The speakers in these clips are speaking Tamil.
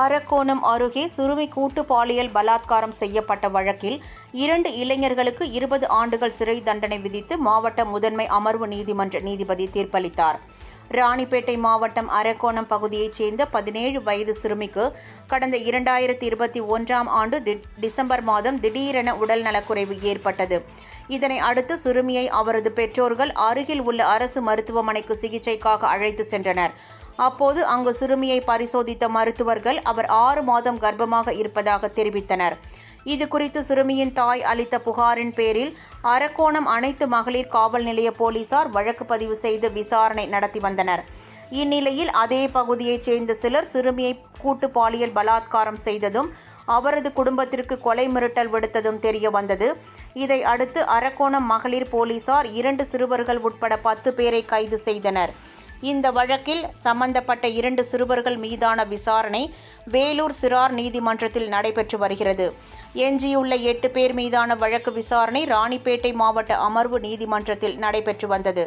அரக்கோணம் அருகே சிறுமி கூட்டு பாலியல் பலாத்காரம் செய்யப்பட்ட வழக்கில் இரண்டு இளைஞர்களுக்கு இருபது ஆண்டுகள் சிறை தண்டனை விதித்து மாவட்ட முதன்மை அமர்வு நீதிமன்ற நீதிபதி தீர்ப்பளித்தார். ராணிப்பேட்டை மாவட்டம் அரக்கோணம் பகுதியைச் சேர்ந்த பதினேழு வயது சிறுமிக்கு கடந்த இரண்டாயிரத்தி இருபத்தி ஒன்றாம் ஆண்டு டிசம்பர் மாதம் திடீரென உடல் நலக்குறைவு ஏற்பட்டது. இதனை அடுத்து சிறுமியை அவரது பெற்றோர்கள் அருகில் உள்ள அரசு மருத்துவமனைக்கு சிகிச்சைக்காக அழைத்து சென்றனர். அப்போது அங்கு சிறுமியை பரிசோதித்த மருத்துவர்கள் அவர் ஆறு மாதம் கர்ப்பமாக இருப்பதாக தெரிவித்தனர். இது குறித்து சிறுமியின் தாய் அளித்த புகாரின் பேரில் அரக்கோணம் அனைத்து மகளிர் காவல் நிலைய போலீசார் வழக்கு பதிவு செய்து விசாரணை நடத்தி வந்தனர். இந்நிலையில் அதே பகுதியைச் சேர்ந்த சிலர் சிறுமியை கூட்டு பாலியல் பலாத்காரம் செய்ததும் அவரது குடும்பத்திற்கு கொலை மிரட்டல் விடுத்ததும் தெரிய வந்தது. இதை அடுத்து அரக்கோணம் மகளிர் போலீசார் இரண்டு சிறுவர்கள் உட்பட பத்து பேரை கைது செய்தனர். இந்த வழக்கில் சம்பந்தப்பட்ட இரண்டு சிறுவர்கள் மீதான விசாரணை வேலூர் சிறார் நீதிமன்றத்தில் நடைபெற்று வருகிறது. எஞ்சியுள்ள எட்டு பேர் மீதான வழக்கு விசாரணை ராணிப்பேட்டை மாவட்ட அமர்வு நீதிமன்றத்தில் நடைபெற்று வந்தது.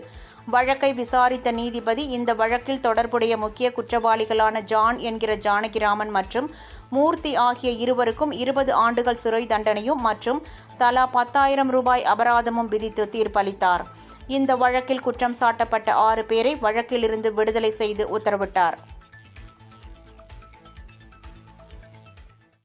வழக்கை விசாரித்த நீதிபதி இந்த வழக்கில் தொடர்புடைய முக்கிய குற்றவாளிகளான ஜான் என்கிற ஜானகிராமன் மற்றும் மூர்த்தி ஆகிய இருவருக்கும் இருபது ஆண்டுகள் சிறை தண்டனையும் மற்றும் தலா பத்தாயிரம் ரூபாய் அபராதமும் விதித்து தீர்ப்பளித்தார். இந்த வழக்கில் குற்றம் சாட்டப்பட்ட ஆறு பேரை வழக்கிலிருந்து விடுதலை செய்து உத்தரவிட்டார்.